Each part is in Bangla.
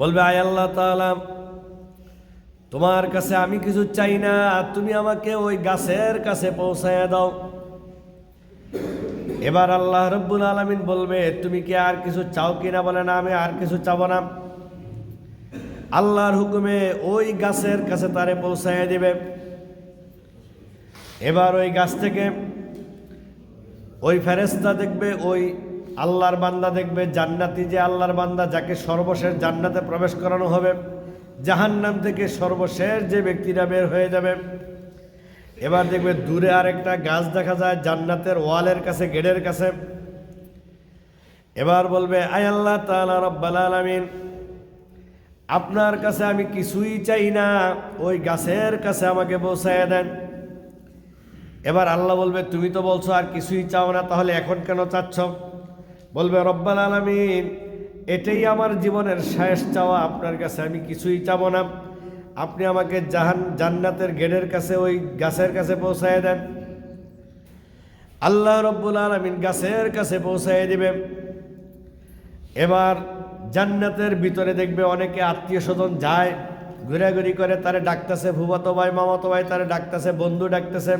বলবে, আয় আল্লাহ তাআলা, তোমার কাছে আমি কিছু চাই না, আর তুমি আমাকে ওই গাছের কাছে পৌঁছায় দাও। এবার আল্লাহ রব্বুল আলমিন বলবে, তুমি কি আর কিছু চাও কিনা বলে, না, আমি আর কিছু চাবো না। আল্লাহর হুকুমে ওই গাছের কাছে তারে পৌঁছায় দিবে। এবার ওই গাছ থেকে ওই ফেরেস্তা দেখবে, ওই আল্লাহর বান্দা দেখবে, জান্নাতি যে আল্লাহর বান্দা, যাকে সর্বশেষ জান্নাতে প্রবেশ করানো হবে, জাহান্নাম থেকে সর্বশেষ যে ব্যক্তিরা বের হয়ে যাবে। এবার দেখবে দূরে আরেকটা গাছ দেখা যায়, জান্নাতের ওয়ালের কাছে, গেটের কাছে। এবার বলবে, আয় আল্লাহ আলামিন, আপনার কাছে আমি কিছুই চাই না, ওই গাছের কাছে আমাকে পৌঁছায় দেন। এবার আল্লাহ বলবে, তুমি তো বলছো আর কিছুই চাও না, তাহলে এখন কেন চাচ্ছ? বলবে, রব্বাল আলামিন, এটাই আমার জীবনের শেষ চাওয়া, আপনার কাছে আমি কিছুই চাবো না। আপনি আমাকে জাহান, জান্নাতের গেটের কাছে, ওই গাছের কাছে পৌঁছায় দেন। আল্লাহ রব্বুল আলমিন গাছের কাছে পৌঁছায় দিবে এবার জান্নাতের ভিতরে দেখবে অনেকে আত্মীয় স্বজন যায়, ঘোরাঘুরি করে, তারে ডাকতেছে ভুবাতো ভাই মামাতো ভাই তারে ডাকতেছে, বন্ধু ডাকতেছে।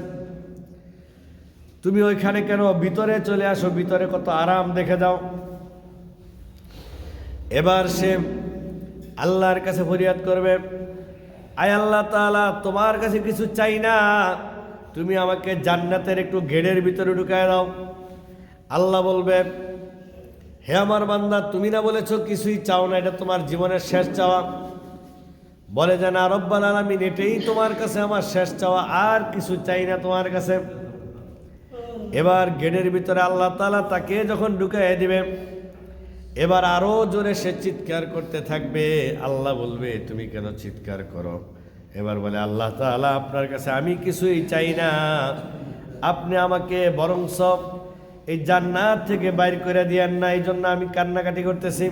তুমি ওইখানে কেন ভিতরে চলে আসো? ভিতরে কত আরাম দেখে যাও। এবার সে আল্লাহর কাছে ফরিয়াদ করবে, আয় আল্লাহ তাআলা, তোমার কাছে কিছু চাই না। তুমি আমাকে জান্নাতের একটু গেড়ের ভিতরে ঢুকায় দাও। আল্লাহ বলবে, হে আমার বান্দা, তুমি না বলেছ কিছুই চাও না, এটা তোমার জীবনের শেষ চাওয়া। বলে যে, না, রব্বাল আলমিন, এটাই তোমার কাছে আমার শেষ চাওয়া, আর কিছু চাই না তোমার কাছে। এবার গেটের ভিতরে আল্লাহ তালা তাকে যখন ঢুকাই দিবে, এবার আরও জোরে সে চিৎকার করতে থাকবে। আল্লাহ বলবে, তুমি কেন চিৎকার করো? এবার বলে, আল্লাহ তাআলা আপনার কাছে আমি কিছুই চাই না। আপনি আমাকে বরং সব এই জান্নাত থেকে বাইর করে দিয়েন না। এই জন্য আমি কান্নাকাটি করতেছি।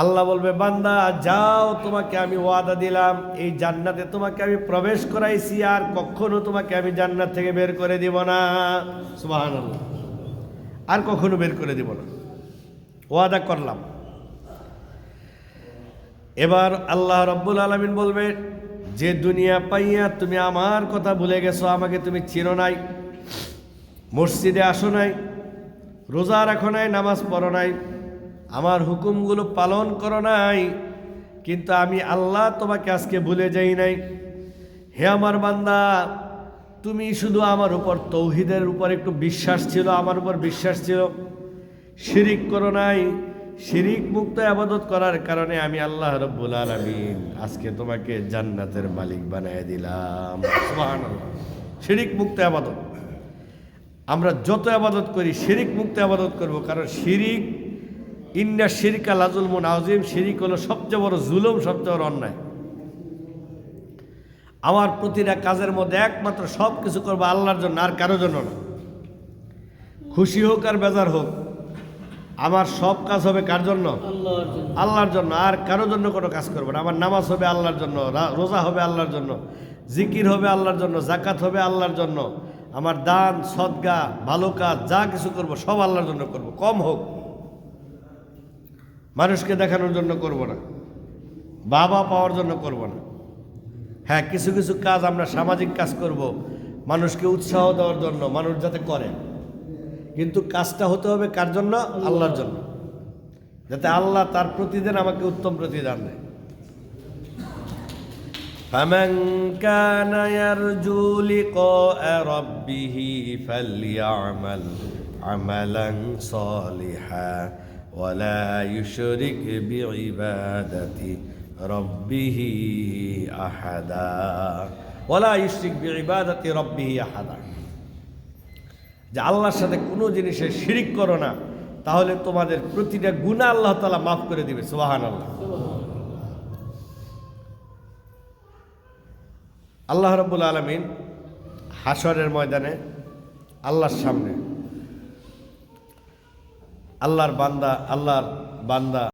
আল্লাহ বলবে, বান্দা, যাও, তোমাকে আমি ওয়াদা দিলাম। এই জান্নাতে তোমাকে আমি প্রবেশ করাইছি, আর কখনো তোমাকে আমি জান্নাত থেকে বের করে দিব না। সুবহানাল্লাহ। আর কখনো বের করে দিব না। ওয়াদা করলাম। এবার আল্লাহ রব্বুল আলমিন বলবে, যে দুনিয়া পাইয়া তুমি আমার কথা ভুলে গেছো, আমাকে তুমি চিনো নাই, মসজিদে আসো নাই, রোজা রাখো নাই, নামাজ পড়ো নাই আমার হুকুমগুলো পালন করো নাই, কিন্তু আমি আল্লাহ তোমাকে আজকে ভুলে যাই নাই। হে আমার বান্দা, তুমি শুধু আমার উপর তৌহিদের উপর একটু বিশ্বাস ছিল, আমার উপর বিশ্বাস ছিল। শিরিক করো নাই, শিরিক মুক্ত আবাদত করার কারণে আমি আল্লাহ রব্বুল আলমিন আজকে তোমাকে জান্নাতের মালিক বানায় দিলাম। শিরিক মুক্ত আবাদত। আমরা যত আবাদত করি, শিরিক মুক্ত আবাদত করব, কারণ শিরিক ইন্না শিরিকা লাজুল মুন আজিম শিরিক হলো সবচেয়ে বড় জুলুম সবচেয়ে বড় অন্যায়। আমার প্রতিটা কাজের মধ্যে একমাত্র সব কিছু করব আল্লাহর জন্য আর কারোর জন্য না। খুশি হোক আর বেজার হোক আমার সব কাজ হবে কার জন্য? আল্লাহর জন্য। আর কারোর জন্য কোনো কাজ করব না। আমার নামাজ হবে আল্লাহর জন্য রোজা হবে আল্লাহর জন্য জিকির হবে আল্লাহর জন্য জাকাত হবে আল্লাহর জন্য আমার দান সদগা ভালো কাজ যা কিছু করব সব আল্লাহর জন্য করব কম হোক। মানুষকে দেখানোর জন্য করব না বাবা পাওয়ার জন্য করব না হ্যাঁ কিছু কিছু কাজ আমরা সামাজিক কাজ করব মানুষকে উৎসাহ দেওয়ার জন্য মানুষ যাতে করে কিন্তু কাজটা হতে হবে কার জন্য আল্লাহর জন্য যাতে আল্লাহ তার প্রতিদিন আমাকে উত্তম প্রতিদান দেয় فمن كان يرجو لقاء ربه فليعمل عملا صالحا ولا يشرك بعبادة ربه أحدا ولا يشرك بعبادة ربه أحدا যে আল্লাহর সাথে কোনো জিনিসের শিরিক করো না তাহলে তোমাদের প্রতিটা গুণা আল্লাহ তালা মাফ করে দিবে সুবাহান আল্লাহ আল্লাহ রব্বুল আলমিন হাসরের ময়দানে আল্লাহর সামনে আল্লাহর বান্দা আল্লাহর বান্দা।